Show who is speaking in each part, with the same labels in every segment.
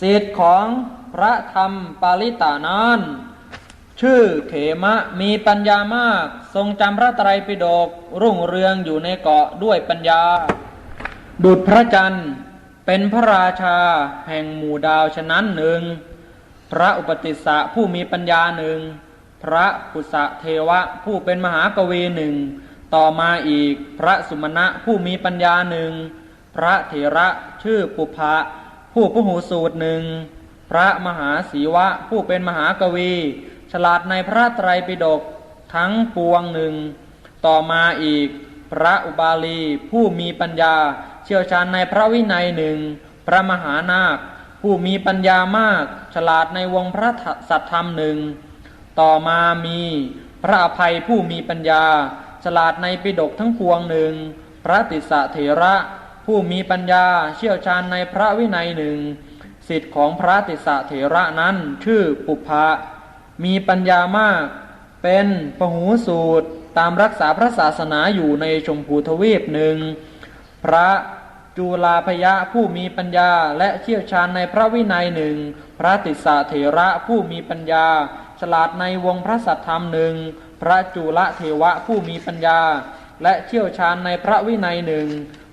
Speaker 1: สิทธิ์ของพระธรรมปาลิตานั้น ชื่อเขมะมีปัญญามาก ทรงจำพระไตรปิฎกรุ่งเรืองอยู่ในเกาะด้วยปัญญา ดุจพระจันทร์เป็นพระราชาแห่งหมู่ดาวฉะนั้นหนึ่ง พระอุปติสสะผู้มีปัญญาหนึ่ง พระปุษะเทวะผู้เป็นมหากวีหนึ่ง ต่อมาอีกพระสุมาณะผู้มีปัญญาหนึ่ง พระเถระชื่อปุพะ ผู้พหูสูตรหนึ่งพระมหาศีวะผู้เป็นมหากวี ฉลาดในพระไตรปิฎกทั้งปวงหนึ่ง ต่อมาอีก พระอุบาลีผู้มีปัญญา เชี่ยวชาญในพระวินัยหนึ่งพระมหานาค ผู้มีปัญญามาก ฉลาดในวงพระสัทธรรมหนึ่งต่อมามีพระอภัยผู้มีปัญญา ฉลาดในปิฎกทั้งปวงหนึ่งพระติสสะเถระ ผู้มีปัญญาเชี่ยวชาญในพระวินัยหนึ่งสิทธิ์ของพระติสสะเถระนั้น ชื่อปุพะมีปัญญามาก เป็นปหูสูตรตามรักษาพระศาสนาอยู่ในชมพูทวีปหนึ่ง พระจุลาพยะผู้มีปัญญาและเชี่ยวชาญในพระวินัยหนึ่ง พระติสสะเถระผู้มีปัญญา ฉลาดในวงพระสัทธรรมหนึ่ง พระจุลเทวะผู้มีปัญญา และเชี่ยวชาญในพระวินัยหนึ่ง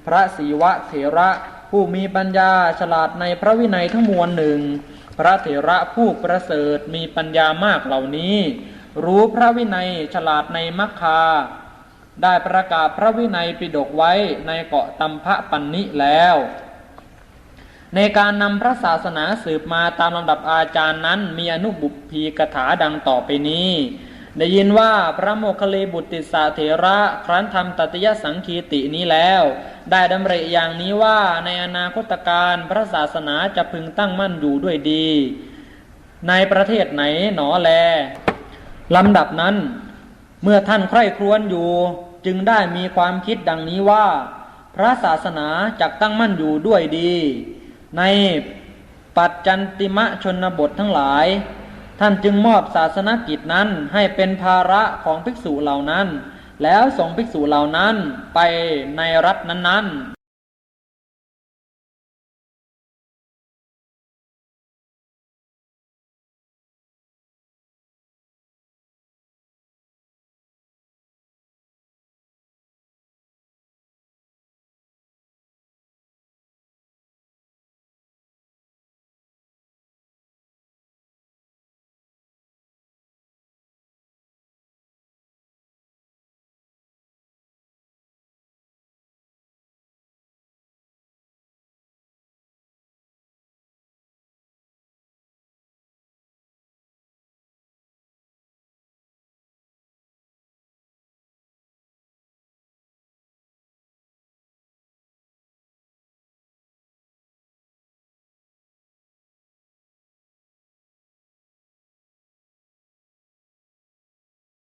Speaker 1: พระศีวะเถระผู้มีปัญญาฉลาดในพระวินัยทั้งมวลหนึ่ง พระเถระผู้ประเสริฐมีปัญญามากเหล่านี้ รู้พระวินัยฉลาดในมัคคา ได้ประกาศพระวินัยปิฎกไว้ในเกาะตัมพะปันนิแล้ว ในการนำพระศาสนาสืบมาตามลำดับอาจารย์นั้นมีอนุบุพพีกถาดังต่อไปนี้ ได้ยินว่าพระโมคคลลีบุตรติสสะเถระครั้นทำตัตยสังคีตินี้แล้ว ได้ดำริอย่างนี้ว่าในอนาคตการพระศาสนาจะพึงตั้งมั่นอยู่ด้วยดี ในประเทศไหนหนอแลลำดับนั้น เมื่อท่านใคร่ครวญอยู่จึงได้มีความคิดดังนี้ว่า พระศาสนาจักตั้งมั่นอยู่ด้วยดี ในปัจจันติมะชนบททั้งหลาย ท่านจึงมอบศาสนกิจนั้นให้เป็นภาระของภิกษุเหล่านั้น แล้วส่งภิกษุเหล่านั้นไปในรัฐนั้นๆ